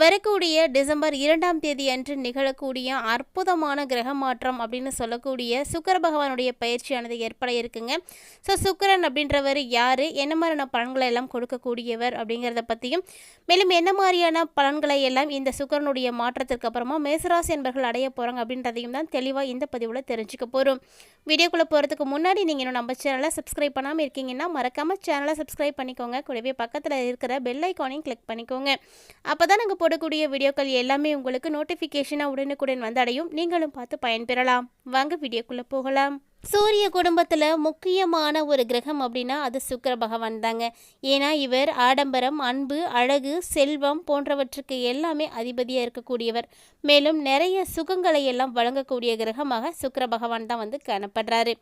வரக்கூடிய டிசம்பர் இரண்டாம் தேதி அன்று நிகழக்கூடிய அற்புதமான கிரக மாற்றம் அப்படின்னு சொல்லக்கூடிய சுக்கர பகவானுடைய பயிற்சியானது ஏற்பட இருக்குங்க. ஸோ சுக்கரன் அப்படின்றவர் யார்? என்ன மாதிரியான பலன்களை எல்லாம் கொடுக்கக்கூடியவர் அப்படிங்கிறத பற்றியும் மேலும் என்ன மாதிரியான பலன்களை எல்லாம் இந்த சுக்கரனுடைய மாற்றத்திற்கு அப்புறமா மேசராசி என்பர்கள் அடைய போகிறாங்க அப்படின்றதையும் தான் தெளிவாக இந்த பதிவில் தெரிஞ்சுக்க போகிறோம் வீடியோக்குள்ளே போகிறதுக்கு முன்னாடி நீங்கள் இன்னும் நம்ம சேனலை சப்ஸ்கிரைப் பண்ணாமல் இருக்கீங்கன்னா மறக்காமல் சேனலை சப்ஸ்கிரைப் பண்ணிக்கோங்க. கூடவே பக்கத்தில் இருக்கிற பெல் ஐக்கானையும் கிளிக் பண்ணிக்கோங்க. அப்போ தான் நாங்கள் போடக்கூடிய வீடியோக்கள் எல்லாமே உங்களுக்கு நோட்டிஃபிகேஷனாக உடனுக்குடன் வந்தடையும். நீங்களும் பார்த்து பயன்பெறலாம். வாங்க வீடியோக்குள்ளே போகலாம். சூரிய குடும்பத்தில் முக்கியமான ஒரு கிரகம் அப்படின்னா அது சுக்கிர பகவான் தாங்க. ஏன்னா இவர் ஆடம்பரம் அன்பு அழகு செல்வம் போன்றவற்றுக்கு எல்லாமே அதிபதியாக இருக்கக்கூடியவர். மேலும் நிறைய சுகங்களை எல்லாம் வழங்கக்கூடிய கிரகமாக சுக்கர பகவான் தான் வந்து காணப்படுறாரு.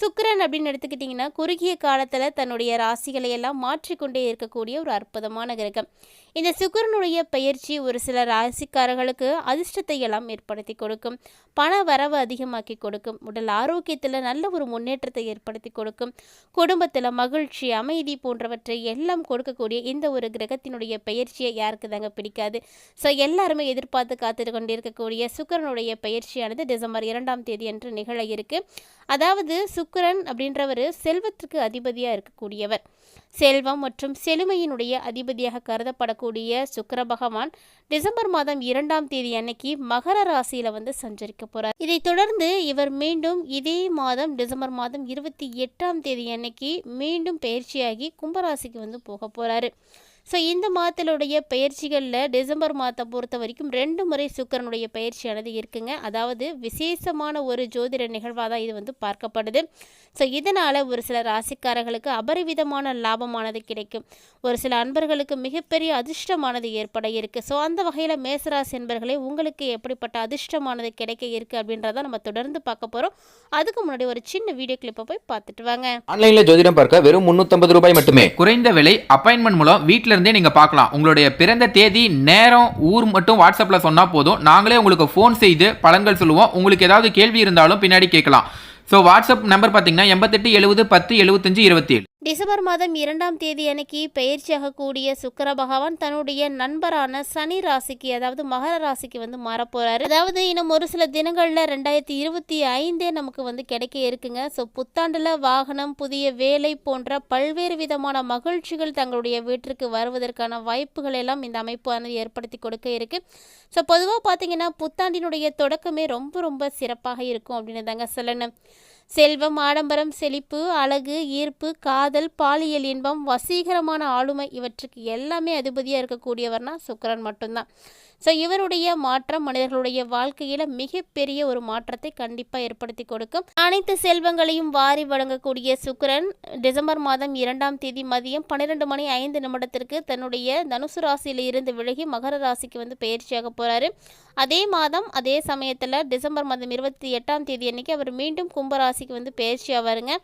சுக்கிரன் அப்படின்னு எடுத்துக்கிட்டிங்கன்னா குறுகிய காலத்தில் தன்னுடைய ராசிகளை எல்லாம் மாற்றிக்கொண்டே இருக்கக்கூடிய ஒரு அற்புதமான கிரகம். இந்த சுக்கிரனுடைய பயிற்சி ஒரு சில ராசிக்காரர்களுக்கு அதிர்ஷ்டத்தை எல்லாம் ஏற்படுத்தி கொடுக்கும். பண வரவு அதிகமாக்கி கொடுக்கும். உடல் ஆரோக்கியத்தில் நல்ல ஒரு முன்னேற்றத்தை ஏற்படுத்தி கொடுக்கும். குடும்பத்தில் மகிழ்ச்சி அமைதி போன்றவற்றை எல்லாம் கொடுக்கக்கூடிய இந்த ஒரு கிரகத்தினுடைய பயிற்சியை யாருக்கு தாங்க பிடிக்காது? ஸோ எல்லாருமே எதிர்பார்த்து காத்துட்டு கொண்டிருக்கக்கூடிய சுக்கிரனுடைய பயிற்சியானது டிசம்பர் இரண்டாம் தேதி அன்று நிகழ இருக்கு. அதாவது சுக்கரன் அப்படின்றவர் செல்வத்திற்கு அதிபதியாக இருக்கக்கூடியவர். செல்வம் மற்றும் செழுமையினுடைய அதிபதியாக கருதப்படக்கூடிய சுக்கர பகவான் டிசம்பர் மாதம் இரண்டாம் தேதி அன்னைக்கு மகர ராசியில் வந்து சஞ்சரிக்க போகிறார் இதைத் தொடர்ந்து இவர் மீண்டும் இதே மாதம் டிசம்பர் மாதம் இருபத்தி எட்டாம் தேதி அன்னைக்கு மீண்டும் பயிற்சியாகி கும்பராசிக்கு வந்து போக போகிறாரு ஸோ இந்த மாதத்தினுடைய பயிற்சிகளில் டிசம்பர் மாதத்தை பொறுத்த வரைக்கும் ரெண்டு முறை சுக்கரனுடைய பயிற்சியானது இருக்குங்க. அதாவது விசேஷமான ஒரு ஜோதிட நிகழ்வாக தான் இது வந்து பார்க்கப்படுது. ஸோ இதனால் ஒரு சில ராசிக்காரர்களுக்கு அபரிவிதமான லாபமானது கிடைக்கும். ஒரு சில அன்பர்களுக்கு மிகப்பெரிய அதிர்ஷ்டமானது ஏற்பட இருக்குது ஸோ அந்த வகையில் மேசராசி என்பர்களே உங்களுக்கு எப்படிப்பட்ட அதிர்ஷ்டமானது கிடைக்க இருக்குது அப்படின்றத நம்ம தொடர்ந்து பார்க்க போகிறோம் அதுக்கு முன்னாடி ஒரு சின்ன வீடியோ கிளிப்பை போய் பார்த்துட்டு வாங்க. ஆன்லைன்ல ஜோதிடம் பார்க்க வெறும் 350 ரூபாய் மட்டுமே. குறைந்த விலை அப்பாயின்மெண்ட் மூலம் வீட்ல இருந்தே நீங்க பார்க்கலாம். உங்களுடைய பிறந்த தேதி நேரம் ஊர் மட்டும் வாட்ஸ்அப்பில் சொன்னால் போதும். நாங்களே உங்களுக்கு ஃபோன் செய்து பலன்கள் சொல்லுவோம். உங்களுக்கு ஏதாவது கேள்வி இருந்தாலும் பின்னாடி கேட்கலாம். ஸோ வாட்ஸ்அப் நம்பர் பார்த்தீங்கன்னா எண்பத்தெட்டு எழுபது பத்து எழுபத்தஞ்சு இருபத்தி ஏழு டிசம்பர் மாதம் இரண்டாம் தேதி அன்னைக்கு பயிற்சியாகக்கூடிய சுக்கர பகவான் தன்னுடைய நண்பரான சனி ராசிக்கு அதாவது மகர ராசிக்கு வந்து மாறப்போறாரு. அதாவது இன்னும் ஒரு சில தினங்களில் ரெண்டாயிரத்தி இருபத்தி ஐந்தே நமக்கு வந்து கிடைக்க இருக்குங்க. ஸோ புத்தாண்டுல வாகனம் புதிய வேலை போன்ற பல்வேறு விதமான மகிழ்ச்சிகள் தங்களுடைய வீட்டிற்கு வருவதற்கான வாய்ப்புகள் எல்லாம் இந்த அமைப்பானது ஏற்படுத்தி கொடுக்க இருக்கு. ஸோ பொதுவாக பார்த்தீங்கன்னா புத்தாண்டினுடைய தொடக்கமே ரொம்ப ரொம்ப சிறப்பாக இருக்கும் அப்படின்னு தாங்க சொல்லணும். செல்வம் ஆடம்பரம் செழிப்பு அழகு ஈர்ப்பு காதல் பாலியல் இன்பம் வசீகரமான ஆளுமை இவற்றுக்கு எல்லாமே அதிபதியாக இருக்கக்கூடியவர்னா சுக்கரன் மட்டும்தான். ஸோ இவருடைய மாற்றம் மனிதர்களுடைய வாழ்க்கையில் மிகப்பெரிய ஒரு மாற்றத்தை கண்டிப்பாக ஏற்படுத்தி கொடுக்கும். அனைத்து செல்வங்களையும் வாரி வழங்கக்கூடிய சுக்கரன் டிசம்பர் மாதம் இரண்டாம் தேதி மதியம் பன்னிரெண்டு மணி ஐந்து நிமிடத்திற்கு தன்னுடைய தனுசு ராசியில் இருந்து விலகி மகர ராசிக்கு வந்து பயிற்சியாக போகிறாரு அதே மாதம் அதே சமயத்தில் டிசம்பர் மாதம் இருபத்தி எட்டாம் தேதி அன்னைக்கு அவர் மீண்டும் கும்பராசி ராசிக்கு வந்து பயிற்சி ஆவாருங்க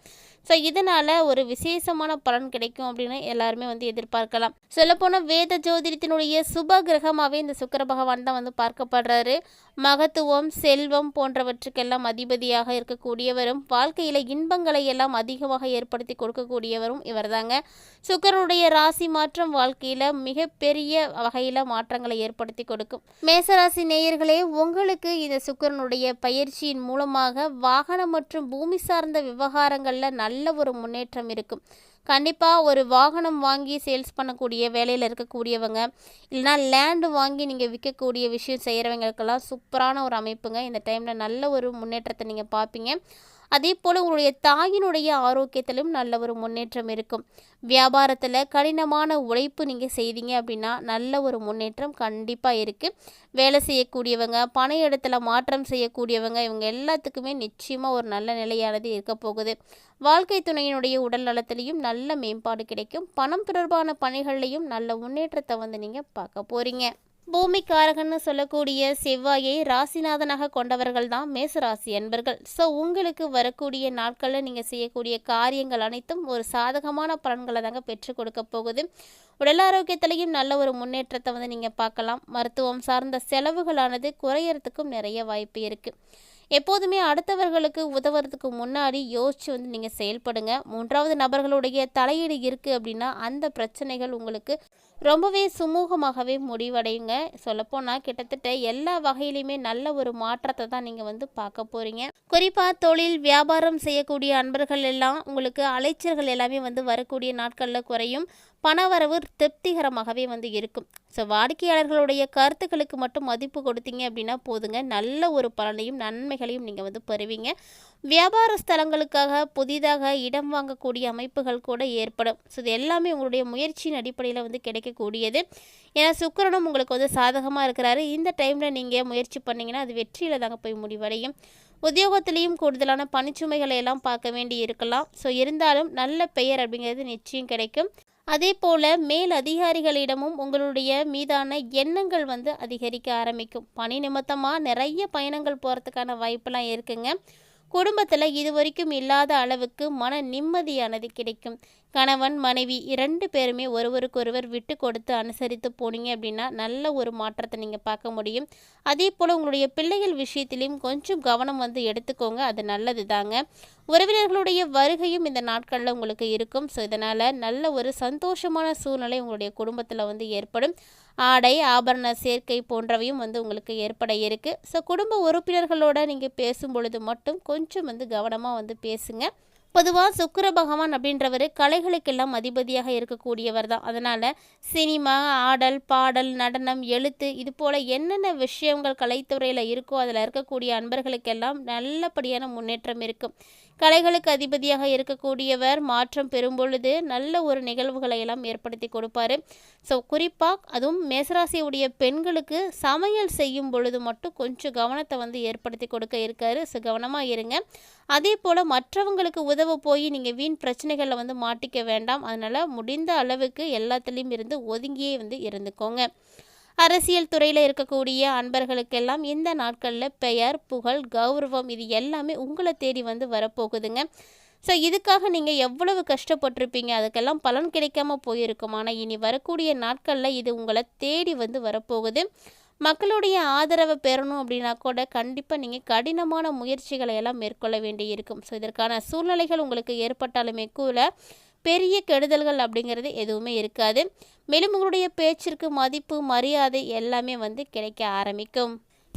ஸோ இதனால் ஒரு விசேஷமான பலன் கிடைக்கும் அப்படின்னு எல்லாருமே வந்து எதிர்பார்க்கலாம். சொல்லப்போனால் வேத ஜோதிடத்தினுடைய சுப கிரகமாகவே இந்த சுக்கர பகவான் தான் வந்து பார்க்கப்படுறாரு. மகத்துவம் செல்வம் போன்றவற்றுக்கெல்லாம் அதிபதியாக இருக்கக்கூடியவரும் வாழ்க்கையில் இன்பங்களை எல்லாம் அதிகமாக ஏற்படுத்தி கொடுக்கக்கூடியவரும் இவர் தாங்க சுக்கரனுடைய ராசி மாற்றம் வாழ்க்கையில் மிகப்பெரிய வகையில் மாற்றங்களை ஏற்படுத்தி கொடுக்கும். மேசராசி நேயர்களே உங்களுக்கு இந்த சுக்கரனுடைய பயிற்சியின் மூலமாக வாகனம் மற்றும் பூ பூமி சார்ந்த விவகாரங்களில் நல்ல ஒரு முன்னேற்றம் இருக்கும். கண்டிப்பாக ஒரு வாகனம் வாங்கி சேல்ஸ் பண்ணக்கூடிய வேலையில் இருக்கக்கூடியவங்க இல்லைனா லேண்டு வாங்கி நீங்கள் விற்கக்கூடிய விஷயம் செய்கிறவங்களுக்கெல்லாம் சூப்பரான ஒரு அமைப்புங்க. இந்த டைமில் நல்ல ஒரு முன்னேற்றத்தை நீங்கள் பார்ப்பீங்க. அதே போல் உங்களுடைய தாயினுடைய ஆரோக்கியத்திலும் நல்ல ஒரு முன்னேற்றம் இருக்கும். வியாபாரத்தில் கடினமான உழைப்பு நீங்கள் செய்தீங்க அப்படின்னா நல்ல ஒரு முன்னேற்றம் கண்டிப்பாக இருக்குது வேலை செய்யக்கூடியவங்க பண இடத்துல மாற்றம் செய்யக்கூடியவங்க இவங்க எல்லாத்துக்குமே நிச்சயமாக ஒரு நல்ல நிலையானது இருக்க போகுது. வாழ்க்கை துணையினுடைய உடல் நலத்திலையும் நல்ல மேம்பாடு கிடைக்கும். பணம் தொடர்பான பணிகள்லையும் நல்ல முன்னேற்றத்தை வந்து நீங்கள் பார்க்க போகிறீங்க பூமிக்காரகன்னு சொல்லக்கூடிய செவ்வாயை ராசிநாதனாக கொண்டவர்கள் தான் மேசராசி அன்பர்கள். ஸோ உங்களுக்கு வரக்கூடிய நாட்களில் நீங்கள் செய்யக்கூடிய காரியங்கள் அனைத்தும் ஒரு சாதகமான பலன்களை தாங்க பெற்றுக் கொடுக்க போகுது. உடல் ஆரோக்கியத்திலையும் நல்ல ஒரு முன்னேற்றத்தை வந்து நீங்கள் பார்க்கலாம். மருத்துவம் சார்ந்த செலவுகளானது குறையறதுக்கும் நிறைய வாய்ப்பு இருக்குது எப்போதுமே அடுத்தவர்களுக்கு உதவுறதுக்கு முன்னாடி யோசித்து வந்து நீங்கள் செயல்படுங்க. மூன்றாவது நபர்களுடைய தலையீடு இருக்குது அப்படின்னா அந்த பிரச்சனைகள் உங்களுக்கு ரொம்பவே சுமூகமாகவே முடிவடையுங்க. சொல்லப்போனால் கிட்டத்தட்ட எல்லா வகையிலையுமே நல்ல ஒரு மாற்றத்தை தான் நீங்கள் வந்து பார்க்க போகிறீங்க குறிப்பாக தொழில் வியாபாரம் செய்யக்கூடிய அன்பர்கள் எல்லாம் உங்களுக்கு அலைச்சல்கள் எல்லாமே வந்து வரக்கூடிய நாட்களில் குறையும். பணவரவு திருப்திகரமாகவே வந்து இருக்கும். ஸோ வாடிக்கையாளர்களுடைய கருத்துக்களுக்கு மட்டும் மதிப்பு கொடுத்தீங்க அப்படின்னா போதுங்க. நல்ல ஒரு பலனையும் நன்மைகளையும் நீங்கள் வந்து பெறுவீங்க. வியாபார ஸ்தலங்களுக்காக புதிதாக இடம் வாங்கக்கூடிய அமைப்புகள் கூட ஏற்படும். ஸோ இது எல்லாமே உங்களுடைய முயற்சியின் அடிப்படையில் வந்து கிடைக்கக்கூடியது. ஏன்னா சுக்கிரனும் உங்களுக்கு வந்து சாதகமாக இருக்கிறாரு. இந்த டைமில் நீங்கள் முயற்சி பண்ணிங்கன்னா அது வெற்றியில் தாங்க போய் முடிவடையும். உத்தியோகத்திலையும் கூடுதலான பணிச்சுமைகளை எல்லாம் பார்க்க வேண்டி இருக்கலாம். ஸோ இருந்தாலும் நல்ல பெயர் அப்படிங்கிறது நிச்சயம் கிடைக்கும். அதே போல் மேல் அதிகாரிகளிடமும் உங்களுடைய மீதான எண்ணங்கள் வந்து அதிகரிக்க ஆரம்பிக்கும். பணி நிமித்தமாக நிறைய பயணங்கள் போகிறதுக்கான வாய்ப்பெல்லாம் இருக்குங்க. குடும்பத்தில் இதுவரைக்கும் இல்லாத அளவுக்கு மன நிம்மதியானது கிடைக்கும். கணவன் மனைவி இரண்டு பேருமே ஒருவருக்கொருவர் விட்டு கொடுத்து அனுசரித்து போனீங்க அப்படின்னா நல்ல ஒரு மாற்றத்தை நீங்கள் பார்க்க முடியும். அதே போல் உங்களுடைய பிள்ளைகள் விஷயத்திலையும் கொஞ்சம் கவனம் வந்து எடுத்துக்கோங்க. அது நல்லது தாங்க உறவினர்களுடைய வருகையும் இந்த நாட்களில் உங்களுக்கு இருக்கும். ஸோ இதனால் நல்ல ஒரு சந்தோஷமான சூழ்நிலை உங்களுடைய குடும்பத்தில் வந்து ஏற்படும். ஆடை ஆபரண சேர்க்கை போன்றவையும் வந்து உங்களுக்கு ஏற்பட இருக்குது ஸோ குடும்ப உறுப்பினர்களோட நீங்கள் பேசும் பொழுது மட்டும் கொஞ்சம் வந்து கவனமாக வந்து பேசுங்கள் பொதுவாக சுக்கர பகவான் அப்படின்றவர் கலைகளுக்கெல்லாம் அதிபதியாக இருக்கக்கூடியவர் தான். அதனால் சினிமா ஆடல் பாடல் நடனம் எழுத்து இது போல் என்னென்ன விஷயங்கள் கலைத்துறையில் இருக்கோ அதில் இருக்கக்கூடிய அன்பர்களுக்கெல்லாம் நல்லபடியான முன்னேற்றம் இருக்கும். கலைகளுக்கு அதிபதியாக இருக்கக்கூடியவர் மாற்றம் பெறும் பொழுது நல்ல ஒரு நிகழ்வுகளை எல்லாம் ஏற்படுத்தி கொடுப்பாரு. ஸோ குறிப்பாக அதுவும் மேசராசியுடைய பெண்களுக்கு சமையல் செய்யும் பொழுது மட்டும் கொஞ்சம் கவனத்தை வந்து ஏற்படுத்தி கொடுக்க இருக்காரு. ஸோ கவனமாக இருங்க. அதே போல் மற்றவங்களுக்கு உத போய் நீங்கள் வீண் பிரச்சனைகளில் வந்து மாட்டிக்க வேண்டாம். அதனால் முடிந்த அளவுக்கு எல்லாத்துலேயும் இருந்து ஒதுங்கியே வந்து இருந்துக்கோங்க. அரசியல் துறையில் இருக்கக்கூடிய அன்பர்களுக்கெல்லாம் இந்த நாட்களில் பெயர் புகழ் கௌரவம் இது எல்லாமே உங்களை தேடி வந்து வரப்போகுதுங்க. ஸோ இதுக்காக நீங்கள் எவ்வளவு கஷ்டப்பட்டிருப்பீங்க? அதுக்கெல்லாம் பலன் கிடைக்காம போயிருக்கும்? ஆனால் இனி வரக்கூடிய நாட்களில் இது உங்களை தேடி வந்து வரப்போகுது. மக்களுடைய ஆதரவை பெறணும் அப்படின்னா கூட கண்டிப்பாக நீங்கள் கடினமான முயற்சிகளை எல்லாம் மேற்கொள்ள வேண்டியிருக்கும் ஸோ இதற்கான சூழ்நிலைகள் உங்களுக்கு ஏற்பட்டாலுமே கூட பெரிய கெடுதல்கள் அப்படிங்கிறது எதுவுமே இருக்காது. மேலும் உங்களுடைய பேச்சிற்கு மதிப்பு மரியாதை எல்லாமே வந்து கிடைக்க ஆரம்பிக்கும்.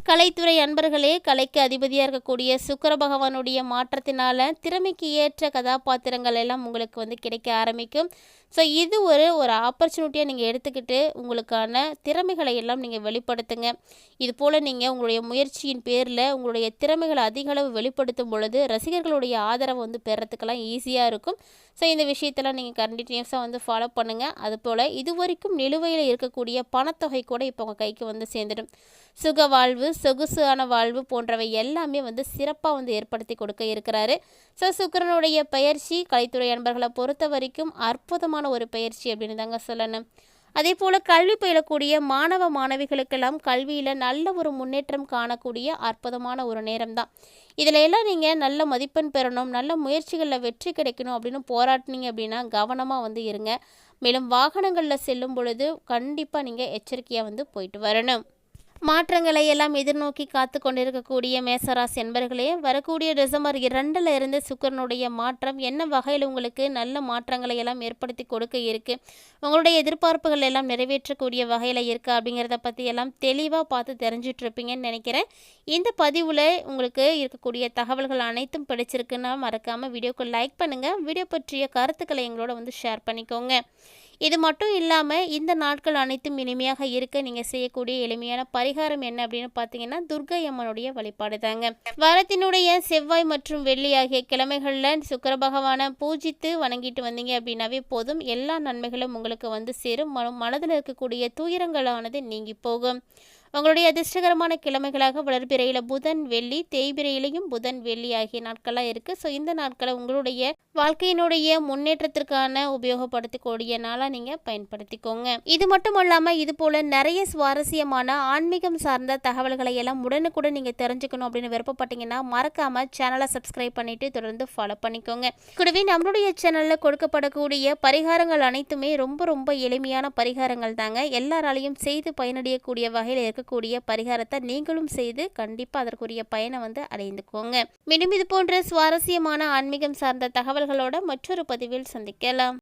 கலைத்துறை அன்பர்களே கலைக்கு அதிபதியாக இருக்கக்கூடிய சுக்கர பகவானுடைய மாற்றத்தினால திறமைக்கு ஏற்ற கதாபாத்திரங்கள் எல்லாம் உங்களுக்கு வந்து கிடைக்க ஆரம்பிக்கும். ஸோ இது ஒரு ஒரு ஆப்பர்ச்சுனிட்டியாக நீங்கள் எடுத்துக்கிட்டு உங்களுக்கான திறமைகளை எல்லாம் நீங்கள் வெளிப்படுத்துங்க. இது போல் நீங்கள் உங்களுடைய முயற்சியின் பேரில் உங்களுடைய திறமைகளை அதிக அளவு வெளிப்படுத்தும் பொழுது ரசிகர்களுடைய ஆதரவை வந்து பெறத்துக்கெல்லாம் ஈஸியாக இருக்கும். ஸோ இந்த விஷயத்தெல்லாம் நீங்கள் கண்டினியூஸாக வந்து ஃபாலோ பண்ணுங்கள் அதுபோல் இது வரைக்கும் நிலுவையில் இருக்கக்கூடிய பணத்தொகை கூட இப்போ உங்கள் கைக்கு வந்து சேர்ந்துடும். சுக வாழ்வு சொகுசான வாழ்வு போன்றவை எல்லாமே வந்து சிறப்பாக வந்து ஏற்படுத்தி கொடுக்க இருக்கிறாரு. ஸோ சுக்கிரனுடைய பயிற்சி கலைத்துறை அன்பர்களை பொறுத்த வரைக்கும் அற்புதமான ஒரு பயிற்சி அப்படின்னு தாங்க சொல்லணும். அதே போல் கல்வி பயிலக்கூடிய மாணவ மாணவிகளுக்கெல்லாம் கல்வியில் நல்ல ஒரு முன்னேற்றம் காணக்கூடிய அற்புதமான ஒரு நேரம் தான் இதில் எல்லாம் நீங்கள் நல்ல மதிப்பெண் பெறணும் நல்ல முயற்சிகளில் வெற்றி கிடைக்கணும் அப்படின்னு போராட்டினீங்க அப்படின்னா கவனமாக வந்து இருங்க. மேலும் வாகனங்களில் செல்லும் பொழுது கண்டிப்பாக நீங்கள் எச்சரிக்கையாக வந்து போயிட்டு வரணும். மாற்றங்களை எல்லாம் எதிர்நோக்கி காத்து கொண்டிருக்கக்கூடிய மேசராசி என்பர்களே வரக்கூடிய டிசம்பர் இரண்டில் இருந்து சுக்கரனுடைய மாற்றம் என்ன வகையில் உங்களுக்கு நல்ல மாற்றங்களை எல்லாம் ஏற்படுத்தி கொடுக்க இருக்கு? உங்களுடைய எதிர்பார்ப்புகள் எல்லாம் நிறைவேற்றக்கூடிய வகையில் இருக்குது அப்படிங்கிறத பற்றி எல்லாம் தெளிவாக பார்த்து தெரிஞ்சிட்டு இருப்பீங்கன்னு நினைக்கிறேன். இந்த பதிவில் உங்களுக்கு இருக்கக்கூடிய தகவல்கள் அனைத்தும் பிடிச்சிருக்குன்னா மறக்காமல் வீடியோக்கு லைக் பண்ணுங்கள் வீடியோ பற்றிய கருத்துக்களை எங்களோட வந்து ஷேர் பண்ணிக்கோங்க. இது மட்டும் இல்லாமல் இந்த நாட்கள் அனைத்தும் இனிமையாக இருக்க நீங்கள் செய்யக்கூடிய எளிமையான பரிகாரம் என்ன அப்படின்னு பார்த்தீங்கன்னா துர்கை அம்மனுடைய வழிபாடு தாங்க. வாரத்தினுடைய செவ்வாய் மற்றும் வெள்ளி ஆகிய கிழமைகளில் சுக்கர பகவானை பூஜித்து வணங்கிட்டு வந்தீங்க அப்படின்னாவே போதும். எல்லா நன்மைகளும் உங்களுக்கு வந்து சேரும். மன மனதில் இருக்கக்கூடிய துயரங்களானது நீங்கி போகும். உங்களுடைய அதிர்ஷ்டகரமான கிழமைகளாக வளர்பிறையில் புதன் வெள்ளி தேய்பிறையிலையும் புதன் வெள்ளி ஆகிய நாட்களாக இருக்குது ஸோ இந்த நாட்களை உங்களுடைய வாழ்க்கையினுடைய முன்னேற்றத்திற்கான உபயோகப்படுத்தக்கூடிய நாளாக நீங்கள் பயன்படுத்திக்கோங்க. இது மட்டும் இல்லாமல் இது போல் நிறைய சுவாரஸ்யமான ஆன்மீகம் சார்ந்த தகவல்களை எல்லாம் உடனுக்குடன் நீங்கள் தெரிஞ்சுக்கணும் அப்படின்னு விருப்பப்பட்டீங்கன்னா மறக்காமல் சேனலை சப்ஸ்கிரைப் பண்ணிட்டு தொடர்ந்து ஃபாலோ பண்ணிக்கோங்க. கூடவே நம்மளுடைய சேனலில் கொடுக்கப்படக்கூடிய பரிகாரங்கள் அனைத்துமே ரொம்ப ரொம்ப எளிமையான பரிகாரங்கள் தாங்க. எல்லாராலையும் செய்து பயனடையக்கூடிய வகையில் இருக்க இருக்கக்கூடிய பரிகாரத்தை நீங்களும் செய்து கண்டிப்பாக அதற்குரிய பயனை வந்து அடைந்துக்கோங்க. மீண்டும் இது போன்ற சுவாரஸ்யமான ஆன்மீகம் சார்ந்த தகவல்களோட மற்றொரு பதிவில் சந்திக்கலாம்.